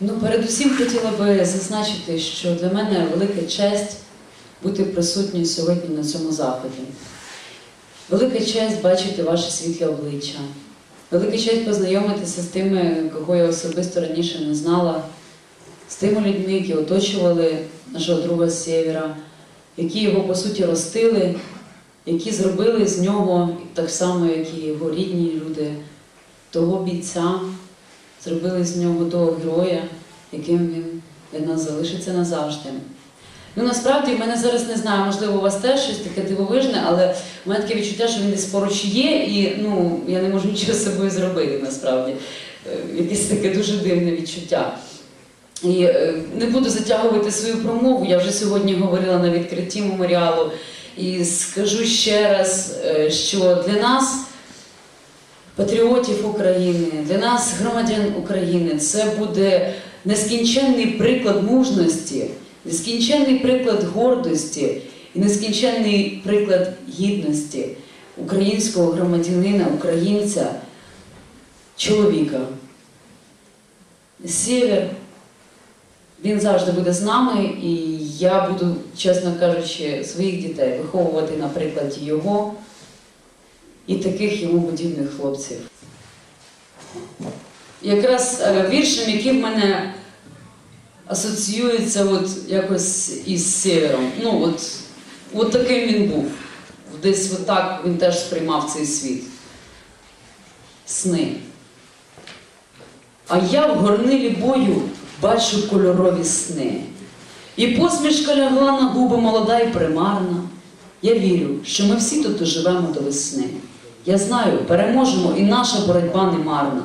Ну, передусім хотіла би зазначити, що для мене велика честь бути присутньою сьогодні на цьому заході. Велика честь бачити ваше світле обличчя. Велика честь познайомитися з тими, кого я особисто раніше не знала, з тими людьми, які оточували нашого друга з Сєвєра, які його по суті ростили, які зробили з нього так само, як і його рідні люди, того бійця, зробили з нього того героя, яким він для нас залишиться назавжди. Ну насправді в мене зараз не знаю, можливо, у вас теж щось таке дивовижне, але в мене таке відчуття, що він десь поруч є, і ну, я не можу нічого з собою зробити насправді. Е, Якесь таке дуже дивне відчуття. І е, не буду затягувати свою промову. Я вже сьогодні говорила на відкритті меморіалу. І скажу ще раз, е, що для нас, патріотів України, для нас, громадян України, це буде нескінченний приклад мужності, нескінченний приклад гордості і нескінченний приклад гідності українського громадянина, українця, чоловіка. Сєвєр, він завжди буде з нами, і я буду, чесно кажучи, своїх дітей виховувати на прикладі його і таких йому подібних хлопців. Якраз е, віршем, який в мене асоціюється от якось із севером. Ну, от, от таким він був. Десь отак він теж сприймав цей світ. Сни. А я в горнилі бою бачу кольорові сни. І посмішка лягла на губи молода і примарна. Я вірю, що ми всі тут доживемо до весни. Я знаю, переможемо, і наша боротьба не марна.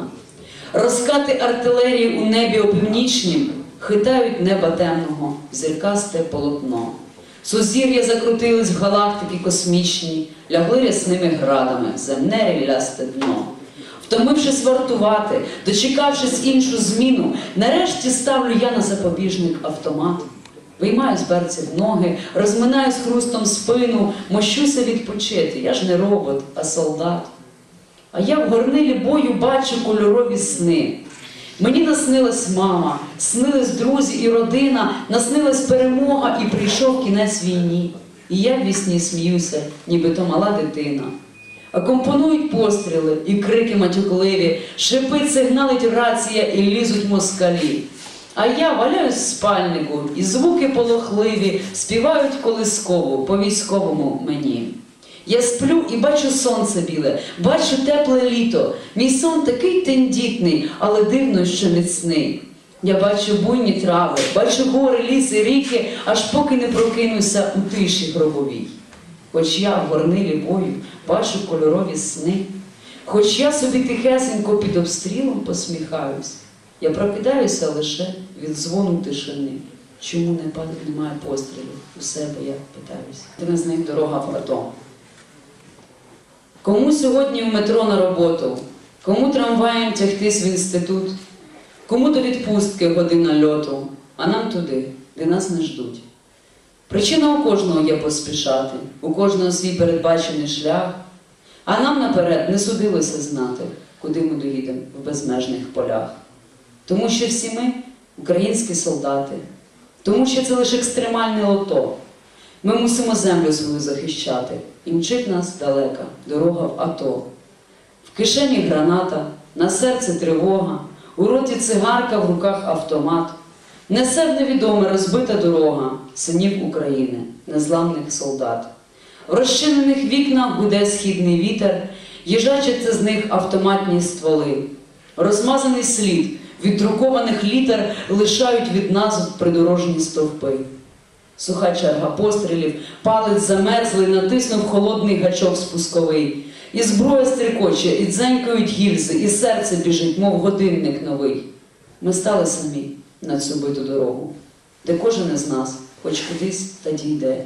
Розкати артилерії у небі опівнічнім хитають неба темного, зіркасте полотно. Сузір'я закрутились в галактики космічні, лягли рясними градами, земне рівлясте дно. Втомившись вартувати, дочекавшись іншу зміну, нарешті ставлю я на запобіжник автомат. Виймаю з берців ноги, розминаю з хрустом спину, мощуся відпочити. Я ж не робот, а солдат. А я в горнилі бою бачу кольорові сни. Мені наснилась мама, снились друзі і родина, наснилась перемога і прийшов кінець війні. І я в вісні сміюся, ніби то мала дитина. Акомпонують постріли і крики матюкливі, шипить, сигналить рація і лізуть москалі. А я валяюсь в спальнику, і звуки полохливі співають колискову по військовому мені. Я сплю і бачу сонце біле, бачу тепле літо. Мій сон такий тендітний, але дивно, що міцний. Я бачу буйні трави, бачу гори, ліси, ріки, аж поки не прокинуся у тиші гробовій. Хоч я в горнилі бою бачу кольорові сни, хоч я собі тихесенько під обстрілом посміхаюсь, я прокидаюся лише від дзвону тишини. Чому не немає пострілів? У себе я питаюсь. Один з них дорога в АТО. Кому сьогодні в метро на роботу? Кому трамваєм тягтись в інститут? Кому до відпустки година льоту, а нам туди, де нас не ждуть. Причина у кожного є поспішати, у кожного свій передбачений шлях, а нам наперед не судилося знати, куди ми доїдемо в безмежних полях. Тому що всі ми українські солдати, тому що це лише екстремальне лото. Ми мусимо землю свою захищати, і мчить нас далека дорога в АТО. В кишені граната, на серці тривога, у роті цигарка, в руках автомат. Несе в невідоме розбита дорога синів України, незламних солдат. В розчинених вікнах гуде східний вітер, їжачаться з них автоматні стволи. Розмазаний слід від друкованих літер лишають від назв придорожні стовпи. Суха черга пострілів, палець замерзлий, натиснув холодний гачок спусковий. І зброя стрикоче, і дзенькають гільзи, і серце біжить, мов годинник новий. Ми стали самі на цю биту дорогу, де кожен із нас хоч кудись та дійде.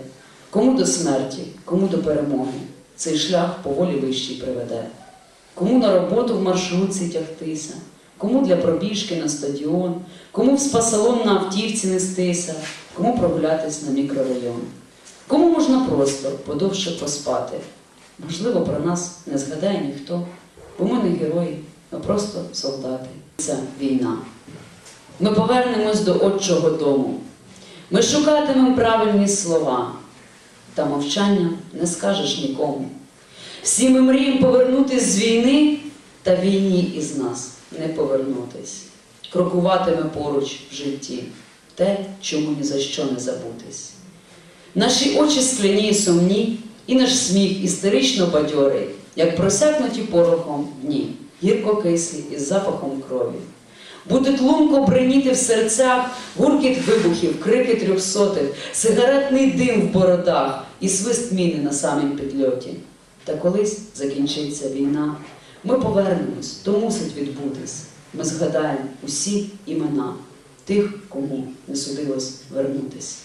Кому до смерті, кому до перемоги цей шлях поволі вищий приведе. Кому на роботу в маршрутці тягтися, кому для пробіжки на стадіон, кому в спасалон на автівці нестися, кому прогулятись на мікрорайон. Кому можна просто подовше поспати. Можливо, про нас не згадає ніхто, бо ми не герої, а просто солдати. Це війна. Ми повернемось до отчого дому. Ми шукатимемо правильні слова, та мовчання не скажеш нікому. Всі ми мріємо повернутись з війни, та війні із нас не повернутись. Крокуватиме поруч в житті те, чому ні за що не забутись. Наші очі скляні й сумні, і наш сміх істерично бадьорий, як просякнуті порохом дні, гірко кислі із запахом крові. Буде тлумко бреніти в серцях, гуркіт вибухів, крики трьохсотих, сигаретний дим в бородах і свист міни на самім підльоті. Та колись закінчиться війна, ми повернемось, то мусить відбутись. Ми згадаємо усі імена тих, кому не судилось вернутись.